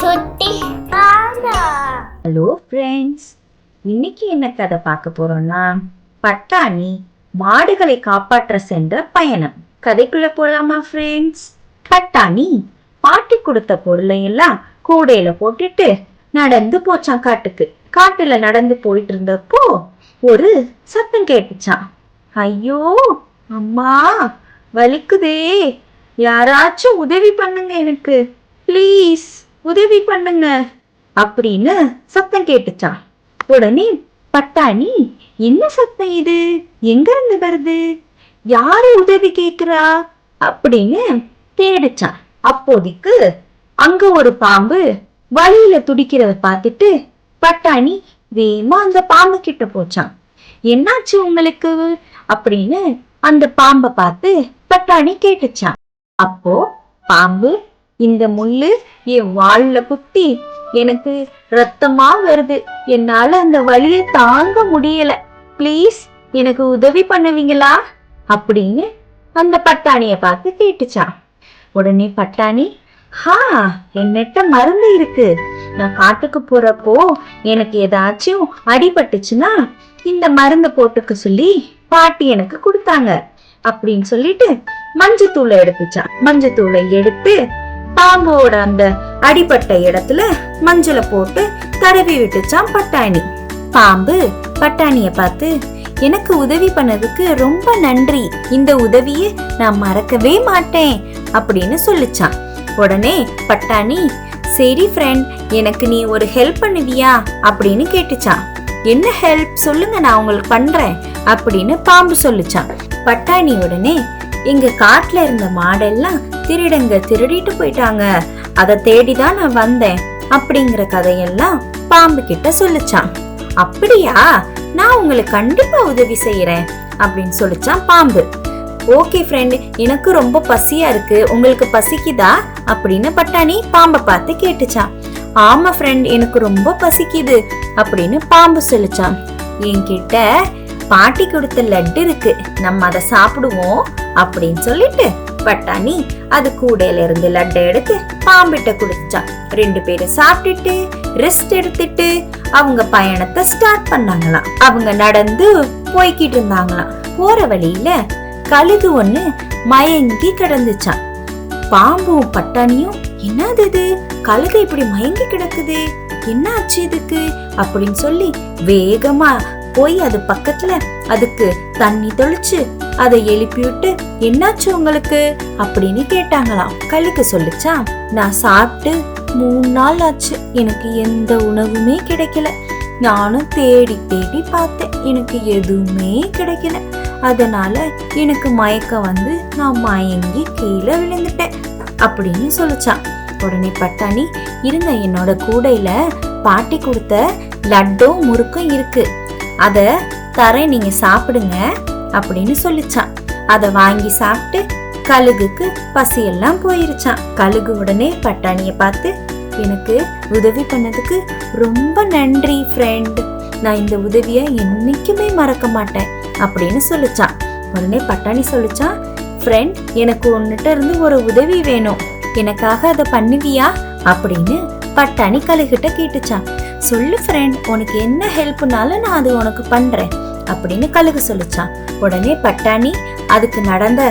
சுட்டி hello friends இன்னைக்கு என்ன கதை பார்க்க போறோம்னா பட்டாணி மாடுகளை காப்பாற்ற சென்ற பயணம். கதைக்குள்ள போலாமா ஃப்ரெண்ட்ஸ் பட்டாணி பாட்டி கொடுத்த பொருளை எல்லாம் கூடையில போட்டுட்டு நடந்து போச்சான் காட்டுக்கு. காட்டுல நடந்து போயிட்டு இருந்தப்போ ஒரு சத்தம் கேட்டுச்சான் ஐயோ அம்மா வலிக்குதே. யாராச்சும் உதவி பண்ணுங்க எனக்கு. ப்ளீஸ் உதவி பண்ணுங்க. அப்படின்னு சத்தம் கேட்டுச்சான் உடனே பட்டாணி என்ன சத்தம் இது? எங்க இருந்து வருது? யாரு உதவி கேக்குறா அப்படின்னு தேடிச்சான் அப்போதைக்கு அங்க ஒரு பாம்பு வழியில துடிக்கிறத பார்த்துட்டு பட்டாணி வேகமா அந்த பாம்பு கிட்ட போச்சான் என்னாச்சு உங்களுக்கு? அப்படின்னு அந்த பாம்பை பார்த்து பட்டாணி கேட்டுச்சான் அப்போ பாம்பு இந்த முள்ளு என் வாழ்ல குத்தி எனக்கு ரத்தமா வருது. என்னால அந்த வழியை தாங்க முடியல. ப்ளீஸ் எனக்கு உதவி பண்ணுவீங்களா? அப்படின்னு அந்த பட்டாணிய பார்த்து கேட்டுச்சான். உடனே பட்டாணி ஹா என்னட்ட மருந்து இருக்கு. நான் காட்டுக்கு போறப்போ எனக்கு ஏதாச்சும் அடிபட்டுச்சுன்னா இந்த மருந்தை போட்டுக்க சொல்லி பாட்டி எனக்கு கொடுத்தாங்க. அப்படின்னு சொல்லிட்டு மஞ்சத்தூளை எடுத்துச்சான். மஞ்சத்தூளை எடுத்து பாம்போட அந்த அடிப்பட்ட இடத்துல மஞ்சளை போட்டு தடவி விட்டுச்சான் பட்டாணி. பாம்பு பட்டாணிய பார்த்து எனக்கு உதவி பண்ணதுக்கு ரொம்ப நன்றி. இந்த உதவியை நான் மறக்கவே மாட்டேன் அப்படின்னு சொல்லிச்சான் உடனே பட்டாணி சரி ஃப்ரெண்ட் எனக்கு நீ ஒரு ஹெல்ப் பண்ணுவியா? அப்படின்னு கேட்டுச்சான் என்ன ஹெல்ப் சொல்லுங்க நான் உங்களுக்கு பண்றேன் அப்படின்னு பாம்பு சொல்லுச்சான் பட்டாணி உடனே எங்க காட்டுல இருந்த மாடெல்லாம் திருடங்க திருடிட்டு போயிட்டாங்க. அதை தேடிதான் நான் வந்தேன் அப்படிங்கிற கதையெல்லாம் பாம்பு கிட்ட சொல்லிச்சான் அப்படியா? நான் உங்களுக்கு கண்டிப்பா உதவி செய்யறேன் அப்படின்னு சொல்லிச்சான் பாம்பு. ஓகே ஃப்ரெண்ட் எனக்கு ரொம்ப பசியா இருக்கு. உங்களுக்கு பசிக்குதா? அப்படின்னு பட்டாணி பாம்பை பார்த்து கேட்டுச்சான் ஆமா ஃப்ரெண்ட் எனக்கு ரொம்ப பசிக்குது அப்படின்னு பாம்பு சொல்லிச்சான் என்கிட்ட பாட்டி கொடுத்த லட்டு இருக்கு. நம்ம அதை சாப்பிடுவோம். அப்படின்னு சொல்லிட்டு பட்டாணி அது கூடையில இருந்து லட்டை எடுத்து பாம்பிட்ட குடிச்சான் ரெண்டு பேரும் சாப்பிட்டுட்டு ரெஸ்ட் எடுத்துட்டு அவங்க பயணத்தை ஸ்டார்ட் பண்ணாங்களாம். அவங்க நடந்து போய்கிட்டு இருந்தாங்களாம். போற வழியில கழுகு ஒண்ணு மயங்கி கிடந்துச்சான் பாம்பும் பட்டாணியும் என்னது இது? கழுகு இப்படி மயங்கி கிடக்குது. என்ன ஆச்சு இதுக்கு? அப்படின்னு சொல்லி வேகமா போய் அது பக்கத்துல அதுக்கு தண்ணி தொளிச்சு அதை எழுப்பிவிட்டு என்னாச்சு உங்களுக்கு? அப்படின்னு கேட்டாங்களாம். கழுக்கு சொல்லிச்சா நான் சாப்பிட்டு மூணு நாள் ஆச்சு. எனக்கு எந்த உணவுமே கிடைக்கல. நானும் தேடி தேடி பார்த்தேன். எனக்கு எதுவுமே கிடைக்கல. அதனால எனக்கு மயக்கம் வந்து நான் மயங்கி கீழே விழுந்துட்டேன் அப்படின்னு சொல்லிச்சான் உடனே பட்டாணி இருங்க என்னோட கூடையில பாட்டி கொடுத்த லட்டும் முறுக்கும் இருக்கு. அத தரேன் நீங்க சாப்பிடுங்க. அப்படின்னு சொல்லிச்சான். அத வாங்கி சாப்பிட்டு கழுகுக்கு பசியெல்லாம் போயிருச்சான். கழுகு உடனே பட்டாணிய பார்த்து எனக்கு உதவி பண்ணதுக்கு ரொம்ப நன்றி ஃப்ரெண்ட் நான் இந்த உதவியை என்னைக்குமே மறக்க மாட்டேன் அப்படின்னு சொல்லிச்சான். உடனே பட்டாணி சொல்லிச்சான் ஃப்ரெண்ட் எனக்கு உன்னிட்ட இருந்து ஒரு உதவி வேணும். எனக்காக அதை பண்ணுவியா? அப்படின்னு பட்டாணி கழுகிட்ட கேட்டுச்சான். சொல்லு ஃப்ரெண்ட் உனக்கு என்ன ஹெல்ப்னாலும் நான் அது உனக்கு பண்றேன். அப்படின்னு கழுகு சொல்லிச்சான். உடனே பட்டாணி அதுக்கு நடந்த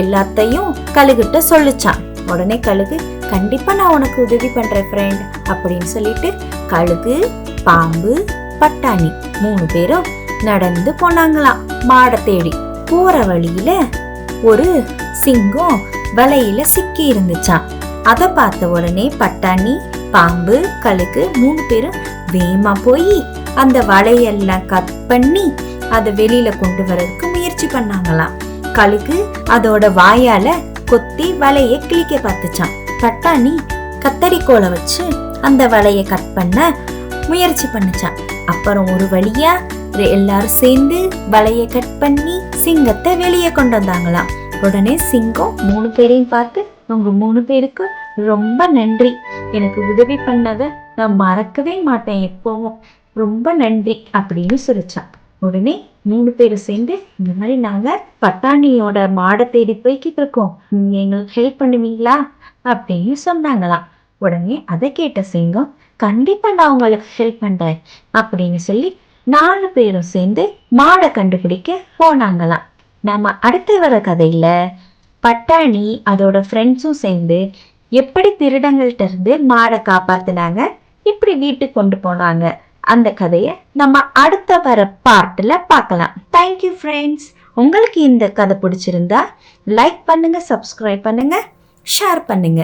எல்லாத்தையும் கழுகிட்ட சொல்லுச்சான். உடனே கழுகு கண்டிப்பா நான் உனக்கு உதவி பண்றேன் ஃப்ரெண்ட் அப்படின்னு சொல்லிட்டு கழுகு பாம்பு பட்டாணி மூணு பேரும் நடந்து போனாங்களாம். மாடை தேடி போற வழியில ஒரு சிங்கம் வலையில சிக்கி இருந்துச்சான் அதை பார்த்த உடனே பட்டாணி பாம்பு கழுகு மூணு பேரும் வேகமா போய் அந்த வலையெல்லாம் கட் பண்ணி அதை வெளியில கொண்டு வரதுக்கு முயற்சி பண்ணாங்களாம். கழுகு அதோட வாயால கொத்தி வலைய கிழிக்க பார்த்துச்சான் பட்டாணி கத்தரிக்கோலை வச்சு அந்த வலைய கட் பண்ண முயற்சி பண்ணுச்சான் அப்புறம் ஒரு வழியா எல்லாரும் சேர்ந்து வலைய கட் பண்ணி சிங்கத்தை வெளியே கொண்டு வந்தாங்களாம். உடனே சிங்கம் மூணு பேரையும் பார்த்து உங்க மூணு பேருக்கு ரொம்ப நன்றி. எனக்கு உதவி பண்ணதை நான் மறக்கவே மாட்டேன் எப்பவும். ரொம்ப நன்றி அப்படின்னு சொல்லிச்சான் உடனே மூணு பேரும் சேர்ந்து இந்த மாதிரி நாங்கள் பட்டாணியோட மாடை தேடி போய்கிட்டு இருக்கோம். நீங்க எங்களுக்கு ஹெல்ப் பண்ணுவீங்களா? அப்படின்னு சொன்னாங்களாம். உடனே அதை கேட்ட சிங்கம் கண்டிப்பா நான் உங்களுக்கு ஹெல்ப் பண்றேன் அப்படின்னு சொல்லி நாலு பேரும் சேர்ந்து மாடை கண்டுபிடிக்க போனாங்களாம். நம்ம அடுத்து வர கதையில பட்டாணி அதோட ஃப்ரெண்ட்ஸும் சேர்ந்து எப்படி திருடங்கள்கிட்ட இருந்து மாடை காப்பாத்துனாங்க இப்படி வீட்டுக்கு கொண்டு போனாங்க. அந்த கதையை நம்ம அடுத்த வர பார்ட்டில் பார்க்கலாம். தேங்க்யூ ஃப்ரெண்ட்ஸ் உங்களுக்கு இந்த கதை பிடிச்சிருந்தா லைக் பண்ணுங்க சப்ஸ்கிரைப் பண்ணுங்க ஷேர் பண்ணுங்க.